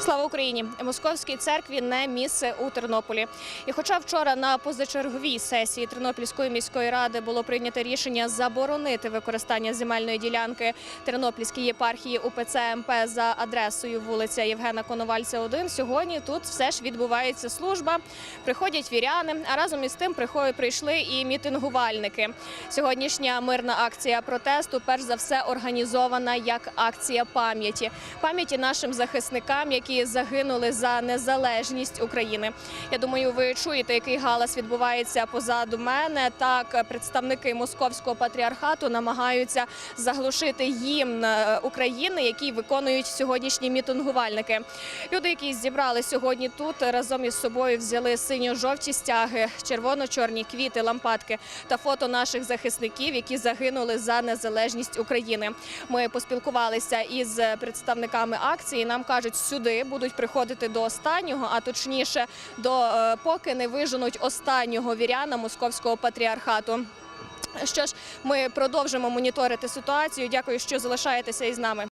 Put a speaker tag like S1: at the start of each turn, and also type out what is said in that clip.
S1: Слава Україні! Московській церкві не місце у Тернополі. І хоча вчора на позачерговій сесії Тернопільської міської ради було прийнято рішення заборонити використання земельної ділянки Тернопільській єпархії УПЦ МП за адресою вулиця Євгена Коновальця, 1, сьогодні тут все ж відбувається служба. Приходять віряни, а разом із тим прийшли і мітингувальники. Сьогоднішня мирна акція протесту, перш за все, організована як акція пам'яті пам'яті нашим захисникам, які загинули за незалежність України. Я думаю, ви чуєте, який галас відбувається позаду мене. Так, представники московського патріархату намагаються заглушити гімн е, України, який виконують сьогоднішні мітингувальники. Люди, які зібрали сьогодні тут, разом із собою взяли синьо-жовті стяги, червоно-чорні квіти, лампадки та фото наших захисників, які загинули за незалежність України. Ми поспілкувалися із представниками акції. Нам кажуть, сюди будуть приходити до останнього, а точніше, до е, поки не виженуть останнього віряна московського патріархату. Що ж, ми продовжимо моніторити ситуацію. Дякую, що залишаєтеся із нами.